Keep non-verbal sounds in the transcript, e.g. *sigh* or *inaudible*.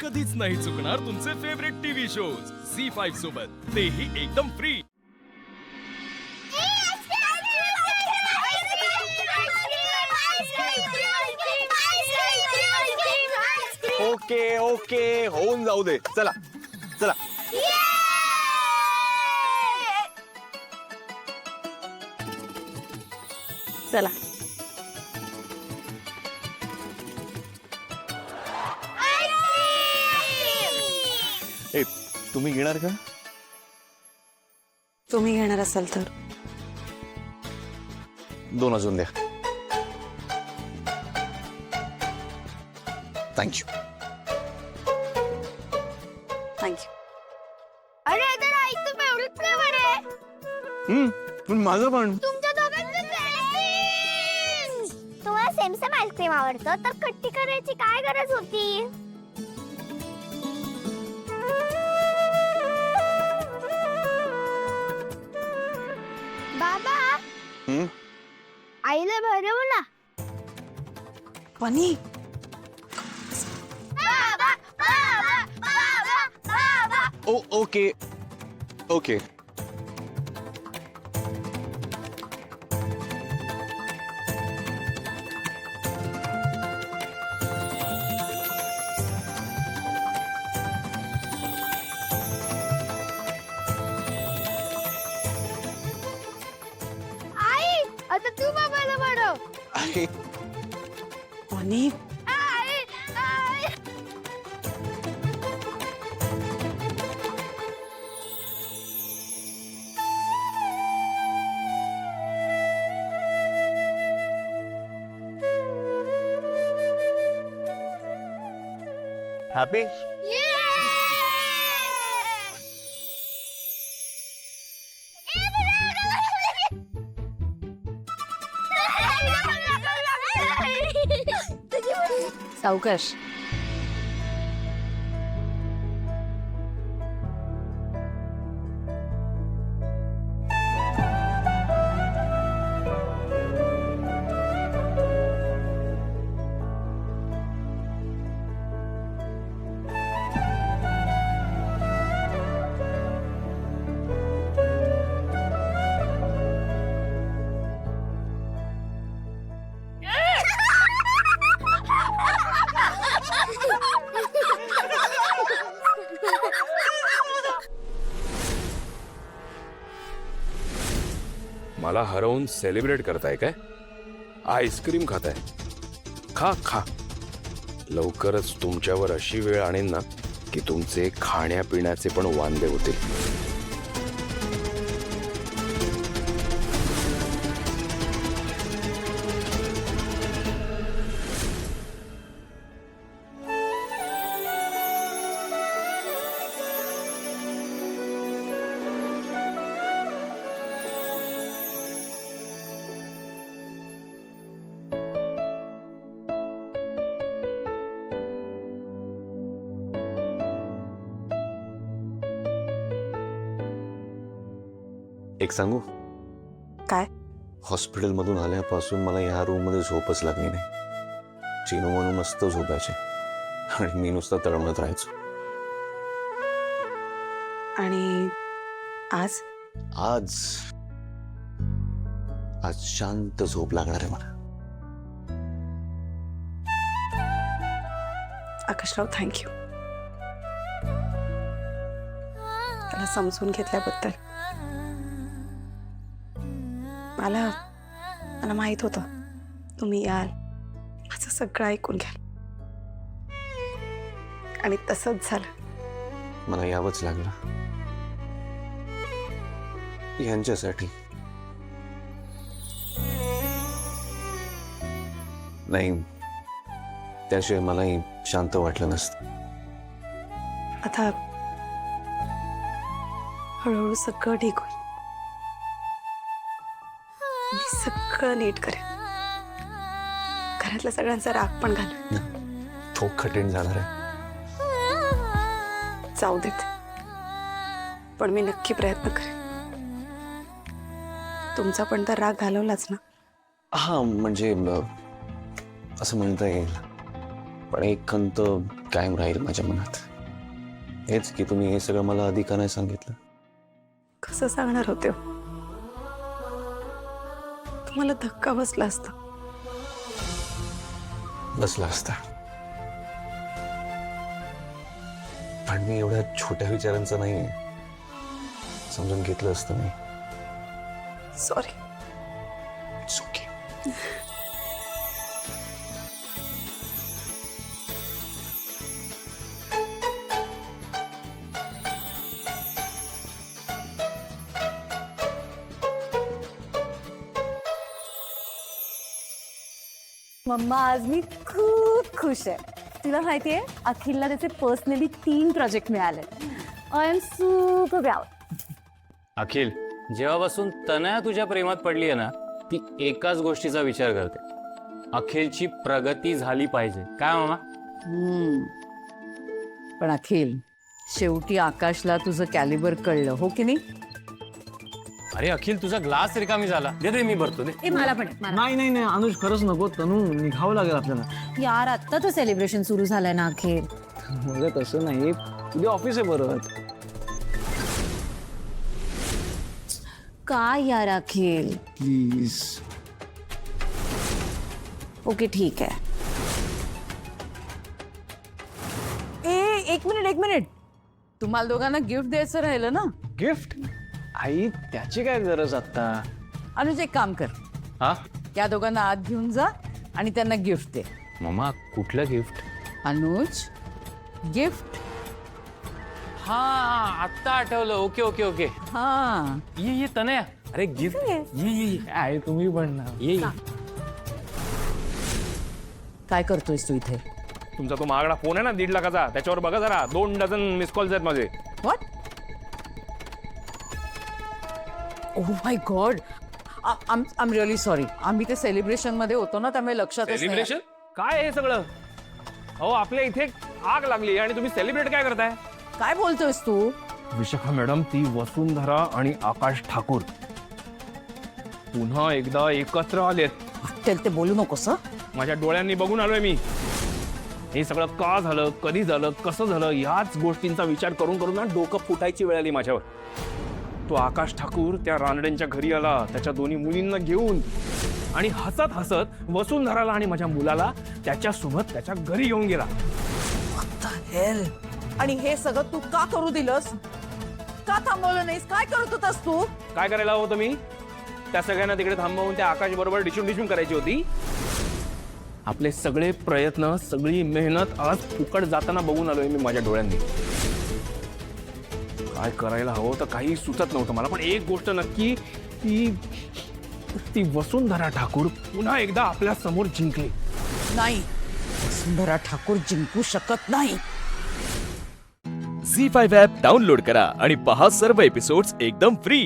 कधीच नाही चुकणार तुमचे favourite TV shows C five सोबत. तेही एकदम फ्री ओके ओके होऊन जाऊ दे. चला चला. चला. ए तुम्ही घेणार का? तुम्ही घेणार असाल तर. दोन अजून द्या. थँक्यू थँक्यू अरे तर आई तर फेवरेट फ्लेवर आहे. हम्म पण माझं पण. तुमच्या दोघांचं तुम्हाला सेम सेम आईस्क्रीम आवडतं तर कट्टी करायची काय गरज होती? हम्म आईला भरवला वनी. बाबा बाबा बाबा बाबा. Oh okay. ओके. आहे वनी आई आई सावकाश. मला हरवून सेलिब्रेट करताय काय? आईस्क्रीम खाताय. खा खा. लवकरच तुमच्यावर अशी वेळ आणेन ना की तुमचे खाण्यापिण्याचे पण वांदे होतील. एक सांगू? काय? हॉस्पिटलमधून आल्यापासून मला ह्या रूममध्ये झोपच लागली नाही. चिनू म्हणून मस्त झोपायचे. आणि मी नुसतं तळमळत राहायचो. आणि आज? आज? आज शांत झोप लागणार आहे मला. आकाशराव थँक्यू त्याला समजून घेतल्याबद्दल. मला मला माहीत होतं. तुम्ही याल. माझं सगळं ऐकून घ्याल. आणि तसंच झालं. मला यावंच लागलं. यांच्यासाठी. नाही त्याशिवाय मलाही शांत वाटलं नसतं. आता हळूहळू सगळं ठीक होईल. सगळं नीट करेन. घरातल्या सगळ्यांचा राग पण घाल. तो कठीण जाणार आहे. जाऊ देत. पण मी नक्की प्रयत्न करेन. तुमचा पण तर राग घालवलाच ना. हा म्हणजे असं म्हणता येईल. पण एक खंत कायम राहील माझ्या मनात. हेच की तुम्ही हे सगळं मला आधी का नाही सांगितलं? कसं सांगणार होते हो? तुम्हाला धक्का बसला असता. बसला असता. पण मी एवढ्या छोट्या विचारांचा नाही समजून घेतलं असतं मी. सॉरी *laughs* मम्मा आज मी खूप खुश आहे. तुला माहितीये अखिलला त्याचे पर्सनली तीन प्रोजेक्ट मिळाले. I am super proud Akhil जेव्हापासून तनया तुझ्या प्रेमात पडली आहे ना ती एकाच गोष्टीचा विचार करते. अखिलची प्रगती झाली पाहिजे. काय मामा? पण अखिल शेवटी आकाशला तुझं कॅलिबर कळलं हो की नाही? अरे अखिल तुझा ग्लास रिकामी झाला. दे दे मी भरतो दे. ए मला पण मला. नाही नाही नाही अनुज खरंच नको तनू निघावं लागेल आपल्याला. यार आत्ता तर सेलिब्रेशन सुरू झालंय ना अखेर. म्हणजे तसं नाही. उद्या ऑफ़िस आहे बरोबर काय यार अखिल? प्लीज़ ओके ठीक आहे. ए एक मिनिट एक मिनिट. तुम्हाला दोघांना गिफ्ट द्यायचं राहिलं ना? गिफ्ट आई त्याची काय गरज आता? अनुज एक काम कर. हा? त्या दोघांना आत घेऊन जा आणि त्यांना गिफ्ट दे. मामा कुठलं गिफ्ट अनुज गिफ्ट हा आत्ता आठवलं. Okay okay okay. हा. ये ये तनया. अरे गिफ्ट ये. ये ये आहे तुम्ही पण ना. ये ये. काय करतोयस तू इथे? तुमचा तो महागडा फोन आहे ना दीड लाखाचा. त्याच्यावर बघा जरा. दोन डझन मिस कॉल्स आहेत माझे. ओ माय गॉड आम आम रिअली सॉरी आम्ही ते सेलिब्रेशनमध्ये होतो ना त्यामुळे लक्षात सेलिब्रेशन काय हे सगळं? अहो आपल्या इथे आग लागली आणि तुम्ही सेलिब्रेट काय करताय? काय बोलतोयस तू? विशाखा मॅडम ती वसुंधरा आणि आकाश ठाकूर. पुन्हा एकदा एकत्र आलेत. वाटेल ते बोलू नकोस हं? माझ्या डोळ्यांनी बघून आलोय मी. हे सगळं का झालं कधी झालं कसं झालं याच गोष्टींचा विचार करून करून ना डोकं फुटायची वेळ आली माझ्यावर. तो आकाश ठाकूर त्या रानड्यांच्या घरी आला त्याच्या दोन्ही मुलींना घेऊन आणि हसत हसत वसुंधराला आणि माझ्या मुलाला त्याच्यासोबत त्याच्या घरी घेऊन गेला? आणि हे सगळं तू का करू दिलंस? का थांबवलं नाहीस? काय करत होतास तू? काय करायला होतं मी? त्या सगळ्यांना तिकडे थांबवून त्या आकाश बरोबर डिशून डिशून करायची होती. आपले सगळे प्रयत्न सगळी मेहनत आज फुकट जाताना बघून आलोय मी माझ्या डोळ्यांनी. काय करायला हवं तर काही सुचत नव्हतं मला. पण एक गोष्ट नक्की ती ती वसुंधरा ठाकूर पुन्हा एकदा आपल्यासमोर जिंकली. नाही. वसुंधरा ठाकूर जिंकू शकत नाही. झी फाईव्ह ॲप डाउनलोड करा आणि पहा सर्व एपिसोड्स एकदम फ्री.